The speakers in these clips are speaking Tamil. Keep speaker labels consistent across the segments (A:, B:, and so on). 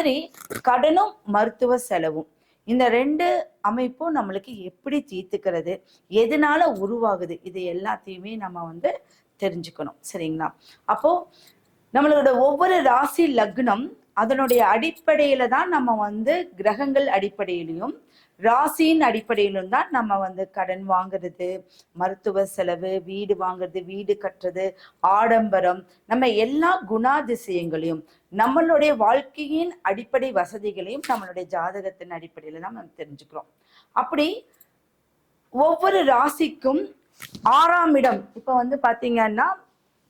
A: மாதிரி கடனும் மருத்துவ செலவும். இந்த ரெண்டு அமைப்பும் நம்மளுக்கு எப்படி தீர்த்துக்கிறது எதனால உருவாகுது இது எல்லாத்தையுமே நம்ம வந்து தெரிஞ்சுக்கணும். சரிங்களா? அப்போ நம்மளோட ஒவ்வொரு ராசி லக்னம் அதனுடைய அடிப்படையில தான் நம்ம வந்து கிரகங்கள் அடிப்படையிலையும் ராசியின் அடிப்படையிலும் தான் நம்ம வந்து கடன் வாங்குறது மருத்துவ செலவு வீடு வாங்குறது வீடு கட்டுறது ஆடம்பரம் நம்ம எல்லா குணாதிசயங்களையும் நம்மளுடைய வாழ்க்கையின் அடிப்படை வசதிகளையும் நம்மளுடைய ஜாதகத்தின் அடிப்படையில தான் நம்ம தெரிஞ்சுக்கிறோம். அப்படி ஒவ்வொரு ராசிக்கும் ஆறாம் இடம். இப்ப வந்து பாத்தீங்கன்னா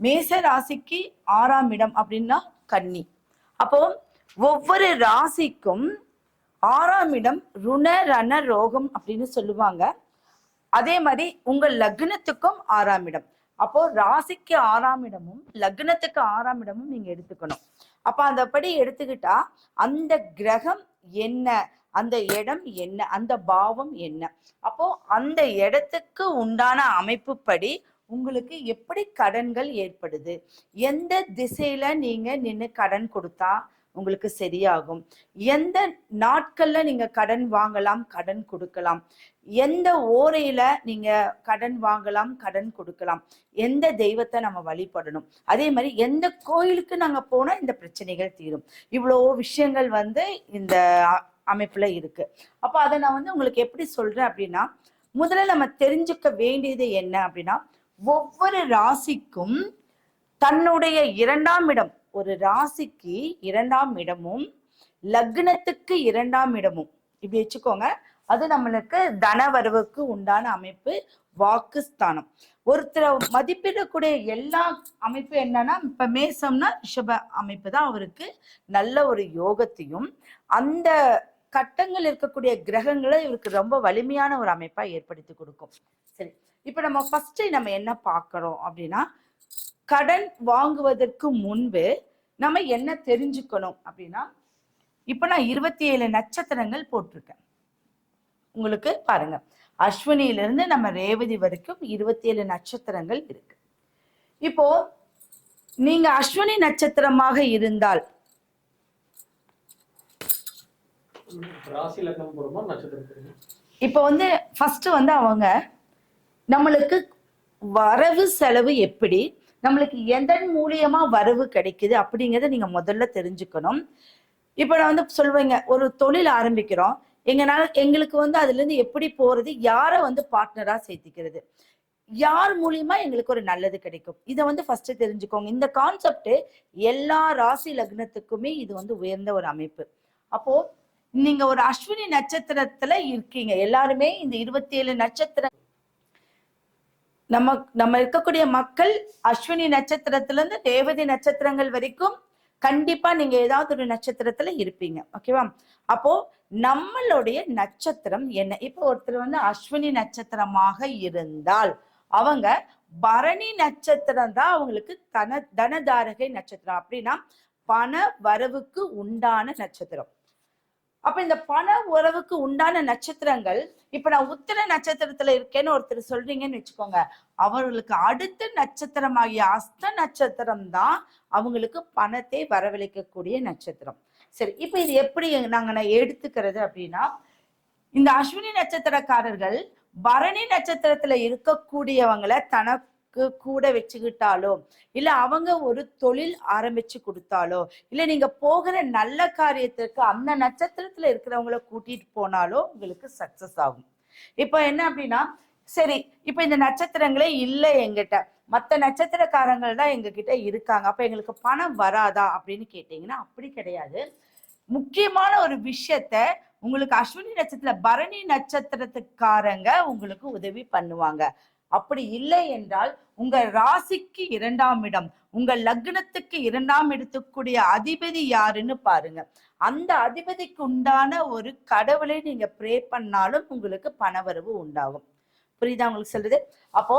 A: மேச ராசிக்கு ஆறாம் இடம் அப்படின்னா கன்னி. அப்போ ஒவ்வொரு ராசிக்கும் ஆறாம் இடம் ருண ரண ரோகம் அப்படின்னு சொல்லுவாங்க. அதே மாதிரி உங்க லக்னத்துக்கும் ஆறாம் இடம் அப்போ ராசிக்கு ஆறாம் இடமும் லக்னத்துக்கு ஆறாம் இடமும் நீங்க எடுத்துக்கணும். அப்ப அந்தபடி எடுத்துக்கிட்டா அந்த கிரகம் என்ன அந்த இடம் என்ன அந்த பாவம் என்ன. அப்போ அந்த இடத்துக்கு உண்டான அமைப்புப்படி உங்களுக்கு எப்படி கடன்கள் ஏற்படுது? எந்த திசையில நீங்க நின்று கடன் கொடுத்தா உங்களுக்கு சரியாகும். எந்த நாட்கள்ல நீங்க கடன் வாங்கலாம் கடன் கொடுக்கலாம். எந்த ஓரையில நீங்க கடன் வாங்கலாம் கடன் கொடுக்கலாம். எந்த தெய்வத்தை நம்ம வழிபடணும். அதே மாதிரி எந்த கோயிலுக்கு நாங்க போனா இந்த பிரச்சனைகள் தீரும். இவ்வளோ விஷயங்கள் வந்து இந்த அமைப்புல இருக்கு. அப்போ அதை நான் வந்து உங்களுக்கு எப்படி சொல்றேன் அப்படின்னா முதல்ல நம்ம தெரிஞ்சுக்க வேண்டியது என்ன அப்படின்னா ஒவ்வொரு ராசிக்கும் தன்னுடைய இரண்டாம் இடம் ஒரு ராசிக்கு இரண்டாம் இடமும் லக்னத்துக்கு இரண்டாம் இடமும். இப்படி வச்சுக்கோங்க. அது நம்மளுக்கு தனவரவுக்கு உண்டான அமைப்பு வாக்குஸ்தானம் ஒருத்தரை மதிப்பிடக்கூடிய எல்லா அமைப்பு என்னன்னா இப்ப மேசம்னா ரிஷப அமைப்பு தான் அவருக்கு. நல்ல ஒரு யோகத்தையும் அந்த கட்டங்கள் இருக்கக்கூடிய கிரகங்களை இவருக்கு ரொம்ப வலிமையான ஒரு அமைப்பா ஏற்படுத்தி கொடுக்கும். சரி. இப்ப நம்ம ஃபர்ஸ்ட் நம்ம என்ன பார்க்கறோம் அப்படின்னா கடன் வாங்குவதற்கு முன்பு நம்ம என்ன தெரிஞ்சுக்கணும் அப்படின்னா இப்ப நான் இருபத்தி ஏழு நட்சத்திரங்கள் போட்டிருக்கேன். உங்களுக்கு பாருங்க. அஸ்வினியில இருந்து நம்ம ரேவதி வரைக்கும் இருபத்தி ஏழு நட்சத்திரங்கள் இருக்கு. இப்போ நீங்க அஸ்வினி நட்சத்திரமாக இருந்தால் இப்போ வந்து ஃபர்ஸ்ட் வந்து அவங்க நம்மளுக்கு வரவு செலவு எப்படி நம்மளுக்கு எதன் மூலியமா வரவு கிடைக்குது அப்படிங்கிறத நீங்க முதல்ல தெரிஞ்சுக்கணும். இப்போ நான் வந்து சொல்லுவேங்க ஒரு தொழில் ஆரம்பிக்கிறோம். எங்கனால எங்களுக்கு வந்து அதுல இருந்து எப்படி போறது யாரை வந்து பார்ட்னரா சேர்த்திக்கிறது? யார் மூலியமா எங்களுக்கு ஒரு நல்லது கிடைக்கும்? இதை வந்து ஃபர்ஸ்ட் தெரிஞ்சுக்கோங்க. இந்த கான்செப்ட் எல்லா ராசி லக்னத்துக்குமே இது வந்து உயர்ந்த ஒரு அமைப்பு. அப்போ நீங்க ஒரு அஸ்வினி நட்சத்திரத்துல இருக்கீங்க. எல்லாருமே இந்த இருபத்தி ஏழு நட்சத்திரம் நம்ம நம்ம இருக்கக்கூடிய மக்கள் அஸ்வினி நட்சத்திரத்திலிருந்து தேவதி நட்சத்திரங்கள் வரைக்கும் கண்டிப்பா நீங்க ஏதாவது ஒரு நட்சத்திரத்துல இருப்பீங்க. ஓகேவா அப்போ நம்மளுடைய நட்சத்திரம் என்ன? இப்போ ஒருத்தர் வந்து அஸ்வினி நட்சத்திரமாக இருந்தால் அவங்க பரணி நட்சத்திரம் தான் அவங்களுக்கு தன தனதாரகை நட்சத்திரம். அப்படின்னா பண வரவுக்கு உண்டான நட்சத்திரம். அப்ப இந்த பண உறவுக்கு உண்டான நட்சத்திரங்கள் இப்ப நான் உத்திர நட்சத்திரத்துல இருக்கேன்னு ஒருத்தர் சொல்றீங்கன்னு வச்சுக்கோங்க. அவர்களுக்கு அடுத்த நட்சத்திரமாகிய அஸ்த நட்சத்திரம் தான் அவங்களுக்கு பணத்தை வரவழைக்கக்கூடிய நட்சத்திரம். சரி இப்ப இது எப்படி நாங்க நான் எடுத்துக்கிறது அப்படின்னா இந்த அஸ்வினி நட்சத்திரக்காரர்கள் பரணி நட்சத்திரத்துல இருக்கக்கூடியவங்களை தன கூட வச்சுக்கிட்டாலோ இல்ல அவங்க ஒரு தொழில் ஆரம்பிச்சு கொடுத்தாலோ இல்ல நீங்க போகிற நல்ல காரியத்திற்கு அந்த நட்சத்திரத்துல இருக்கிறவங்கள கூட்டிட்டு போனாலோ உங்களுக்கு சக்சஸ் ஆகும். இப்போ என்ன அப்படின்னா சரி இப்போ இந்த நட்சத்திரங்களே இல்லை எங்கிட்ட மற்ற நட்சத்திரக்காரங்கள் தான் எங்ககிட்ட இருக்காங்க. அப்ப எங்களுக்கு பணம் வராதா அப்படின்னு கேட்டீங்கன்னா அப்படி கிடையாது. முக்கியமான ஒரு விஷயத்த உங்களுக்கு அஸ்வினி நட்சத்திர பரணி நட்சத்திரத்துக்காரங்க உங்களுக்கு உதவி பண்ணுவாங்க. அப்படி இல்லை என்றால் உங்க ராசிக்கு இரண்டாம் இடம் உங்க லக்னத்துக்கு இரண்டாம் இடத்துக்குரிய அதிபதி யாருன்னு பாருங்க. அந்த அதிபதிக்கு உண்டான ஒரு கடவுளை நீங்க ப்ரே பண்ணாலும் உங்களுக்கு பணவரவு உண்டாகும். புரியுதா உங்களுக்கு சொல்றது? அப்போ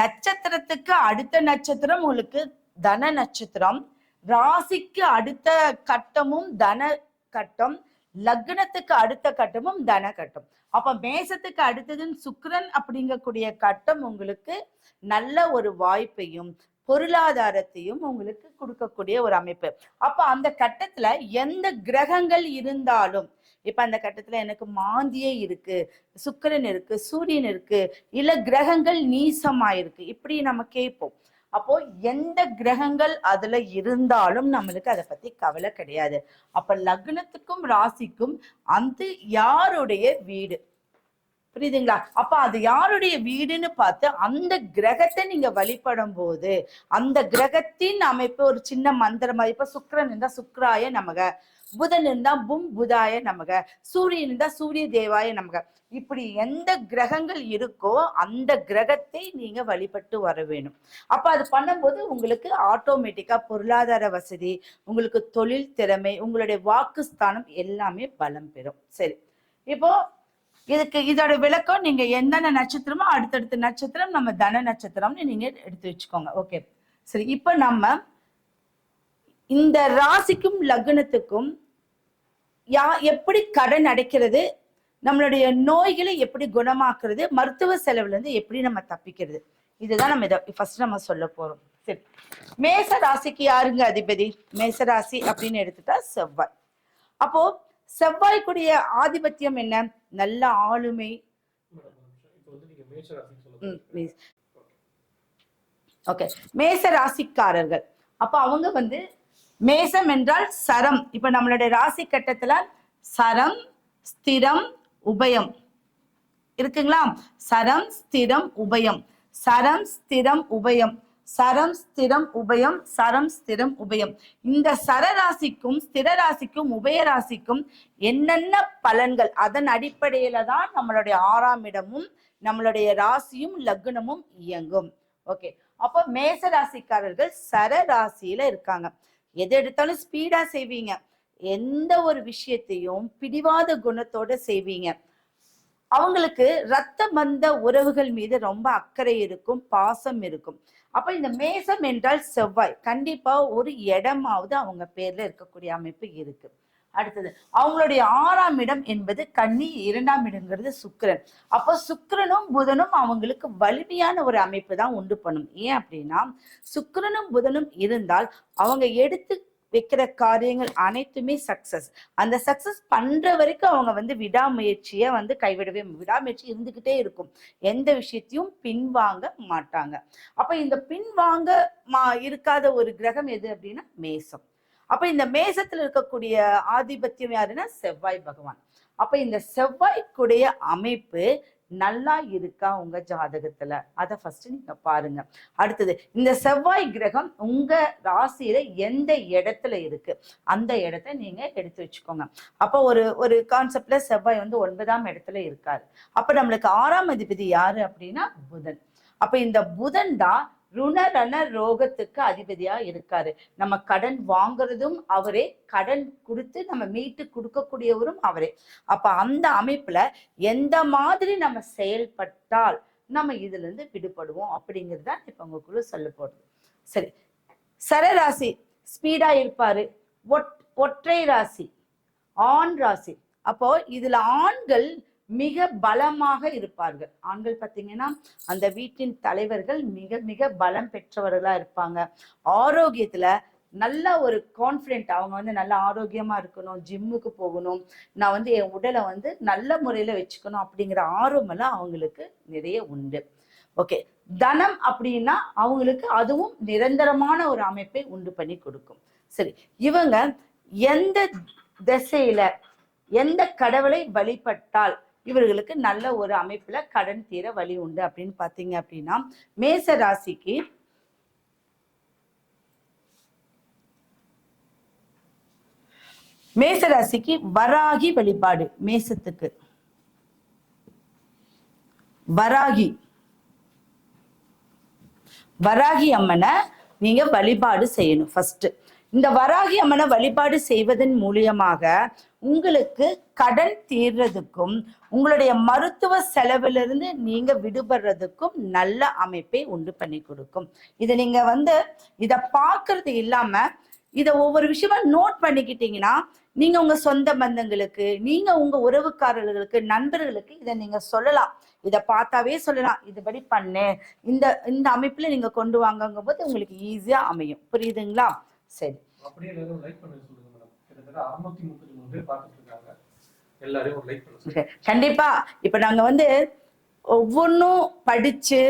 A: நட்சத்திரத்துக்கு அடுத்த நட்சத்திரம் உங்களுக்கு தன நட்சத்திரம் ராசிக்கு அடுத்த கட்டமும் தன கட்டம் லக்னத்துக்கு அடுத்த கட்டமும் தன கட்டம். அப்ப மேசத்துக்கு அடுத்ததுன்னு சுக்ரன் அப்படிங்கக்கூடிய கட்டம் உங்களுக்கு நல்ல ஒரு வாய்ப்பையும் பொருளாதாரத்தையும் உங்களுக்கு கொடுக்கக்கூடிய ஒரு அமைப்பு. அப்ப அந்த கட்டத்துல எந்த கிரகங்கள் இருந்தாலும் இப்ப அந்த கட்டத்துல எனக்கு மாந்தியே இருக்கு சுக்கரன் இருக்கு சூரியன் இருக்கு இல்ல கிரகங்கள் நீசமாயிருக்கு இப்படி நம்ம கேட்போம். அப்போ எந்த கிரகங்கள் அதுல இருந்தாலும் நம்மளுக்கு அதை பத்தி கவலை கிடையாது. அப்ப லக்னத்துக்கும் ராசிக்கும் அந்த யாருடைய வீடு? புரியுதுங்களா? அப்ப அது யாருடைய வீடுன்னு பார்த்து அந்த கிரகத்தை நீங்க வழிபடும் போது அந்த கிரகத்தின் அமைப்பு ஒரு சின்ன மந்திரம் இப்ப சுக்கரன் இருந்தா சுக்ராய நமக. புதன் இருந்தா பும் புதாய நமக சூரியன் இருந்தா சூரிய தேவாய நமக. இப்படி எந்த கிரகங்கள் இருக்கோ அந்த கிரகத்தை நீங்க வழிபட்டு வர வேணும். அப்ப அது பண்ணும்போது உங்களுக்கு ஆட்டோமேட்டிக்கா பொருளாதார வசதி உங்களுக்கு தொழில் திறமை உங்களுடைய வாக்குஸ்தானம் எல்லாமே பலம் பெறும். சரி. இப்போ இதுக்கு இதோட விளக்கம் நீங்க என்னென்ன நட்சத்திரமோ அடுத்தடுத்த நட்சத்திரம் நம்ம தன நட்சத்திரம்னு நீங்க எடுத்து வச்சுக்கோங்க. ஓகே. சரி இப்போ நம்ம இந்த ராசிக்கும் லக்னத்துக்கும் யா எப்படி கடன் அடைக்கிறது? நம்மளுடைய நோய்களை எப்படி குணமாக்குறது? மருத்துவ செலவுல இருந்து எப்படி நம்ம தப்பிக்கிறது? இதுதான் நம்ம இதை ஃபர்ஸ்ட் நம்ம சொல்ல போறோம். சரி. மேச ராசிக்கு யாருங்க அதிபதி? மேச ராசி அப்படின்னு எடுத்துட்டா செவ்வாய். அப்போ செவ்வாய்க்குடைய ஆதிபத்தியம் என்ன? நல்ல ஆளுமை. ஓகே. மேச ராசிக்காரர்கள். அப்ப அவங்க வந்து மேசம் என்றால் சரம். இப்ப நம்மளுடைய ராசி கட்டத்துல சரம் ஸ்திரம் உபயம். இருக்குங்களா? சரம் ஸ்திரம் உபயம். சரம் ஸ்திரம் உபயம். சரம் ஸ்திரம் உபயம். சரம் ஸ்திரம் உபயம். இந்த சரராசிக்கும் ஸ்திர ராசிக்கும் உபய ராசிக்கும் என்னென்ன பலன்கள்? அதன் அடிப்படையில தான் நம்மளுடைய ஆறாம் இடமும் நம்மளுடைய ராசியும் லக்னமும் இயங்கும். ஓகே. அப்போ மேச ராசிக்காரர்கள் சர ராசியில இருக்காங்க. எது எடுத்தாலும் ஸ்பீடா செய்வீங்க. எந்த ஒரு விஷயத்தையும் பிடிவாத குணத்தோட செய்வீங்க. அவங்களுக்கு ரத்த பந்த உறவுகள் மீது ரொம்ப அக்கறை இருக்கும் பாசம் இருக்கும். அப்ப இந்த மேசம் என்றால் செவ்வாய். கண்டிப்பா ஒரு இடமாவது அவங்க பேர்ல இருக்கக்கூடிய அமைப்பு இருக்கு. அடுத்தது அவங்களுடைய ஆறாம் இடம் என்பது கன்னி இரண்டாம் இடங்கிறது சுக்கிரன். அப்போ சுக்கிரனும் புதனும் அவங்களுக்கு வலிமையான ஒரு அமைப்பு தான் உண்டு பண்ணும். ஏன் அப்படின்னா சுக்கிரனும் புதனும் இருந்தால் அவங்க எடுத்து வைக்கிற காரியங்கள் அனைத்துமே சக்சஸ் அந்த சக்சஸ் பண்ற வரைக்கும் அவங்க வந்து விடாமுயற்சியை வந்து கைவிடவே விடாமுயற்சி இருந்துகிட்டே இருக்கும். எந்த விஷயத்தையும் பின்வாங்க மாட்டாங்க. அப்ப இந்த பின்வாங்க மா இருக்காத ஒரு கிரகம் எது அப்படின்னா மேசம். அப்ப இந்த மேசத்துல இருக்கக்கூடிய ஆதிபத்தியம் யாருன்னா செவ்வாய் பகவான். அப்ப இந்த செவ்வாய்க்குடைய அமைப்பு நல்லா இருக்கா உங்க ஜாதகத்துல? அத ஃபர்ஸ்ட் நீங்க பாருங்க. அடுத்தது இந்த செவ்வாய் கிரகம் உங்க ராசியில எந்த இடத்துல இருக்கு? அந்த இடத்த நீங்க எடுத்து வச்சுக்கோங்க. அப்போ ஒரு ஒரு கான்செப்ட்ல செவ்வாய் வந்து ஒன்பதாம் இடத்துல இருக்காரு. அப்ப நம்மளுக்கு ஆறாம் அதிபதி யாரு அப்படின்னா புதன். அப்ப இந்த புதன் தான் ருணரண ரோகத்துக்கு அதிபதியா இருக்காரு. நம்ம கடன் வாங்குறதும் அவரே கடன் கொடுத்து நம்ம மீட்டு கொடுக்கக்கூடியவரும் அவரே. அப்ப அந்த அமைப்புல எந்த மாதிரி நம்ம செயல்பட்டால் நம்ம இதுல இருந்து விடுபடுவோம் அப்படிங்கிறது தான் இப்ப உங்களுக்குள்ள சொல்ல போறது. சரி. சரராசி ஸ்பீடா இருப்பாரு. ஒட் ஒற்றை ராசி ஆண் ராசி. அப்போ இதுல ஆண்கள் மிக பலமாக இருப்பார்கள். ஆண்கள் பார்த்தீங்கன்னா அந்த வீட்டின் தலைவர்கள் மிக மிக பலம் பெற்றவர்களா இருப்பாங்க. ஆரோக்கியத்துல நல்ல ஒரு கான்ஃபிடென்ட் அவங்க வந்து நல்ல ஆரோக்கியமா இருக்கணும் ஜிம்முக்கு போகணும் நான் வந்து என் உடலை வந்து நல்ல முறையில வச்சுக்கணும் அப்படிங்கிற ஆர்வமெல்லாம் அவங்களுக்கு நிறைய உண்டு. ஓகே தனம் அப்படின்னா அவங்களுக்கு அதுவும் நிரந்தரமான ஒரு அமைப்பை உண்டு பண்ணி கொடுக்கும். சரி. இவங்க எந்த திசையில எந்த கடவுளை வழிபட்டால் இவர்களுக்கு நல்ல ஒரு அமைப்புல கடன் தீர வழி உண்டு அப்படின்னு பாத்தீங்க அப்படின்னா மேச ராசிக்கு மேச ராசிக்கு வராகி வழிபாடு மேசத்துக்கு. வராகி. வராகி அம்மனை நீங்க வழிபாடு செய்யணும் ஃபர்ஸ்ட் இந்த வராகி அம்மனை வழிபாடு செய்வதன் மூலியமாக உங்களுக்கு கடன் தீர்றதுக்கும் உங்களுடைய மருத்துவ செலவிலிருந்து நீங்க விடுபடுறதுக்கும் நல்ல அமைப்பை உண்டு பண்ணி கொடுக்கும். இதை நீங்க வந்து இதை பார்க்கறது இல்லாம இதை ஒவ்வொரு விஷயமா நோட் பண்ணிக்கிட்டீங்கன்னா நீங்க உங்க சொந்த பந்தங்களுக்கு நீங்க உங்க உறவுக்காரர்களுக்கு நண்பர்களுக்கு இதை நீங்க சொல்லலாம். இதை பார்த்தாவே சொல்லலாம். இதுபடி பண்ணு. இந்த இந்த அமைப்புல நீங்க கொண்டு வாங்கங்கும் போது உங்களுக்கு ஈஸியா அமையும். புரியுதுங்களா? சரி.
B: அப்படியே எல்லாரும் லைக் பண்ண சொல்லுங்க மேடம் கிட்டத்தட்ட அறுநூத்தி முப்பத்தி மூணு பேர் பார்த்துட்டு இருக்காங்க எல்லாரையும் ஒரு லைக் பண்ணுங்க
A: கண்டிப்பா. இப்ப நாங்க வந்து ஒவ்வொன்றும் படிச்சு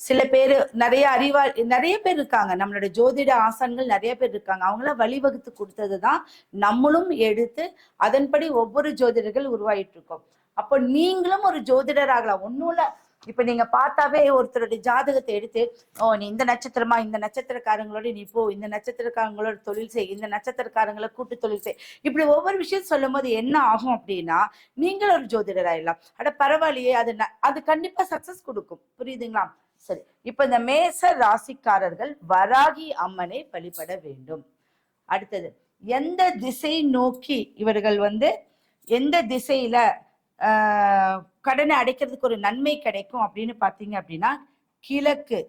A: சில பேர் நிறைய அறிவா நிறைய பேர் இருக்காங்க. நம்மளோட ஜோதிட ஆசான்கள் நிறைய பேர் இருக்காங்க. அவங்கள வழிவகுத்து கொடுத்தது தான் நம்மளும் எடுத்து அதன்படி ஒவ்வொரு ஜோதிடர்கள் உருவாயிட்டு இருக்கோம் அப்போ நீங்களும் ஒரு ஜோதிடர் ஆகலாம் ஒன்றும் இல்லை. இப்ப நீங்க பார்த்தாவே ஒருத்தருடைய ஜாதகத்தை எடுத்து ஓ நீ இந்த நட்சத்திரமா இந்த நட்சத்திரக்காரங்களோட நீ போ இந்த நட்சத்திரக்காரங்களோட தொழில் செய் இந்த நட்சத்திரக்காரங்களை கூட்டு தொழில் செய். இப்படி ஒவ்வொரு விஷயம் சொல்லும் போது என்ன ஆகும் அப்படின்னா நீங்கள் ஒரு ஜோதிடர் ஆயிடலாம் அட பரவாயில்லையே அது ந- அது கண்டிப்பா சக்சஸ் கொடுக்கும். புரியுதுங்களா? சரி. இப்ப இந்த மேச ராசிக்காரர்கள் வராகி அம்மனை வழிபட வேண்டும். அடுத்தது எந்த திசை நோக்கி இவர்கள் வந்து எந்த திசையில கடனை அடைக்கிறதுக்கு ஒரு நன்மை கிடைக்கும் அப்படின்னு பார்த்தீங்க அப்படின்னா கிழக்கு.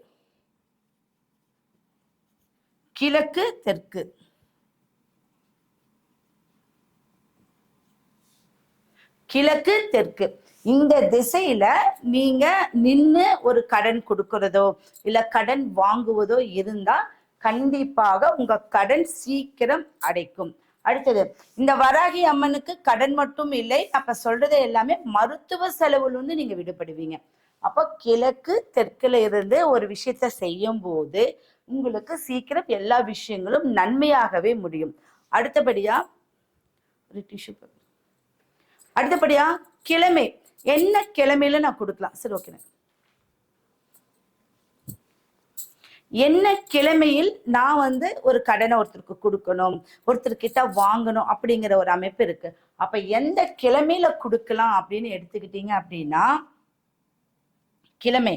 A: கிழக்கு தெற்கு. கிழக்கு தெற்கு. இந்த திசையில நீங்க நின்று ஒரு கடன் கொடுக்கறதோ இல்ல கடன் வாங்குவதோ இருந்தா கண்டிப்பாக உங்க கடன் சீக்கிரம் அடைக்கும். அடுத்தது இந்த வராகி அம்மனுக்கு கடன் மட்டும் இல்லை அப்ப சொல்றது எல்லாமே மருத்துவ செலவுல இருந்து நீங்க விடுபடுவீங்க. அப்போ கிழக்கு தெற்குல இருந்து ஒரு விஷயத்த செய்யும் போது உங்களுக்கு சீக்கிரம் எல்லா விஷயங்களும் நன்மையாகவே முடியும். அடுத்தபடியா ஒரு டிஷ்யூ அடுத்தபடியா கிழமை. என்ன கிழமையில நான் கொடுக்கலாம்? சரி ஓகே என்ன கிழமையில் நான் வந்து ஒரு கடனை ஒருத்தருக்கு கொடுக்கணும் ஒருத்தர்கிட்ட வாங்கணும் அப்படிங்கிற ஒரு அமைப்பு இருக்கு. அப்ப எந்த கிழமையில கொடுக்கலாம் அப்படின்னு எடுத்துக்கிட்டீங்க அப்படின்னா கிழமை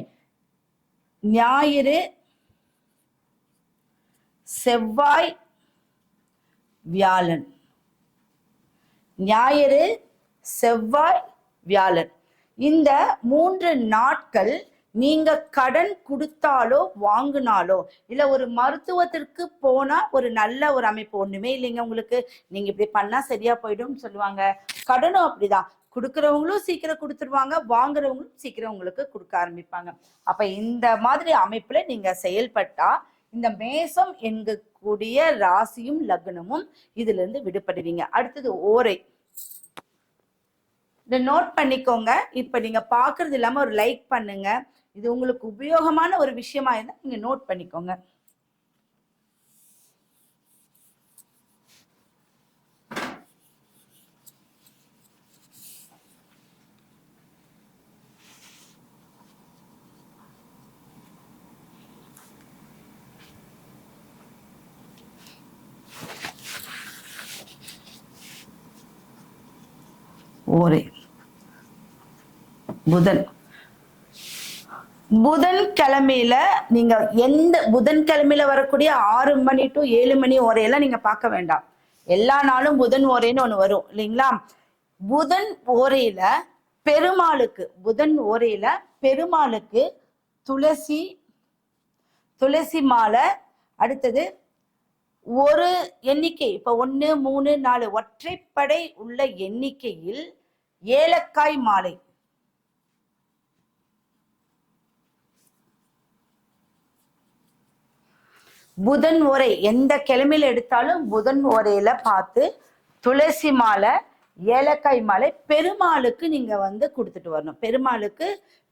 A: ஞாயிறு செவ்வாய் வியாழன். ஞாயிறு செவ்வாய் வியாழன். இந்த மூன்று நாட்கள் நீங்க கடன் கொடுத்தாலோ வாங்கினாலோ இல்ல ஒரு மருத்துவத்திற்கு போனா ஒரு நல்ல ஒரு அமைப்பு ஒண்ணுமே இல்லைங்க உங்களுக்கு. நீங்க இப்படி பண்ணா சரியா போயிடும் சொல்லுவாங்க. கடனும் அப்படிதான். கொடுக்குறவங்களும் சீக்கிரம் கொடுத்துருவாங்க வாங்குறவங்களும் சீக்கிரம் உங்களுக்கு கொடுக்க ஆரம்பிப்பாங்க. அப்ப இந்த மாதிரி அமைப்புல நீங்க செயல்பட்டா இந்த மேசம் என்கக்கூடிய ராசியும் லக்னமும் இதுல இருந்து விடுபடுவீங்க. அடுத்தது ஓரை. இதை நோட் பண்ணிக்கோங்க. இப்ப நீங்க பாக்குறது இல்லாம ஒரு லைக் பண்ணுங்க. இது உங்களுக்கு உபயோகமான ஒரு விஷயமா இருந்தா நீங்க நோட் பண்ணிக்கோங்க. ஓரே புதன். புதன் கிழமையில நீங்க எந்த புதன் கிழமையில வரக்கூடிய ஆறு மணி டு ஏழு மணி ஓரையெல்லாம் நீங்க பார்க்க வேண்டாம். எல்லா நாளும் புதன் ஓரைன்னு ஒண்ணு வரும் இல்லைங்களா? புதன் ஓரையில பெருமாளுக்கு புதன் ஓரையில பெருமாளுக்கு துளசி துளசி மாலை அடுத்தது ஒரு எண்ணிக்கை இப்ப ஒன்று மூணு நாலு ஒற்றைப்படை உள்ள எண்ணிக்கையில் ஏலக்காய் மாலை. புதன் ஓரை எந்த கிழமையில எடுத்தாலும் புதன் ஓரையில பார்த்து துளசி மாலை ஏலக்காய் மாலை பெருமாளுக்கு நீங்க வந்து கொடுத்துட்டு வரணும். பெருமாளுக்கு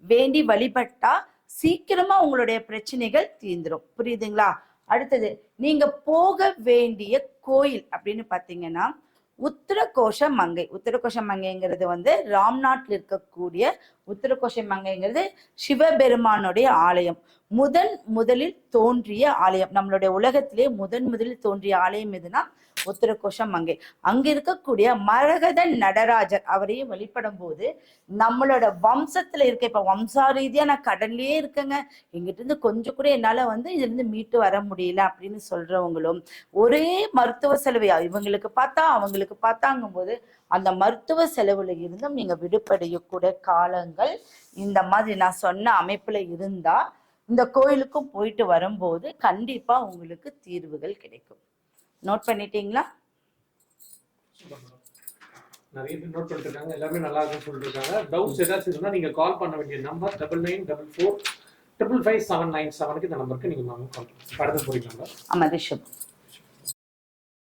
A: வேண்டி வழிபட்டா சீக்கிரமா உங்களுடைய பிரச்சனைகள் தீந்துரும் புரியுதுங்களா? அடுத்தது நீங்க போக வேண்டிய கோயில் அப்படின்னு பாத்தீங்கன்னா உத்தரகோஷ மங்கை. உத்தரகோஷ மங்கைங்கிறது வந்து ராம்நாட்டில் இருக்கக்கூடிய உத்தரகோஷ மங்கைங்கிறது சிவபெருமானுடைய ஆலயம். முதன் முதலில் தோன்றிய ஆலயம். நம்மளுடைய உலகத்திலே முதன் முதலில் தோன்றிய ஆலயம் எதுனா உத்திரகோஷம் மங்கை அங்க இருக்கக்கூடிய மரகத நடராஜர் அவரையும் வெளிப்படும் போது நம்மளோட வம்சத்துல இருக்க இப்ப வம்சா ரீதியா நான் கடன்லயே இருக்கேங்க. எங்கிட்ட இருந்து கொஞ்சம் கூட என்னால வந்து இதுல இருந்து மீட்டு வர முடியல அப்படின்னு சொல்றவங்களும் ஒரே மருத்துவ செலவு இவங்களுக்கு பார்த்தா அவங்களுக்கு பார்த்தாங்கும் போது அந்த மருத்துவ செலவுல இருந்தும் நீங்க விடுபடையக்கூடிய காலங்கள் இந்த மாதிரி நான் சொன்ன அமைப்புல இருந்தா இந்த கோயிலுக்கும் போயிட்டு வரும்போது கண்டிப்பா உங்களுக்கு தீர்வுகள் கிடைக்கும். நோட் பண்ணிட்டீங்களா.
B: நிறைய பேர் நோட் பண்ணிருக்காங்க எல்லாமே நல்லா இருக்குன்னு சொல்லிட்டு இருக்காங்க டவுட்ஸ் ஏதாச்சும் இருந்தா நீங்க கால் பண்ண வேண்டிய number double nine double four triple five seven nine செவனுக்கு இந்த நம்பருக்கு நீங்க கால் பண்ணுங்க அடுத்து போயிடலாம்.
A: ஆமா ரிஷப்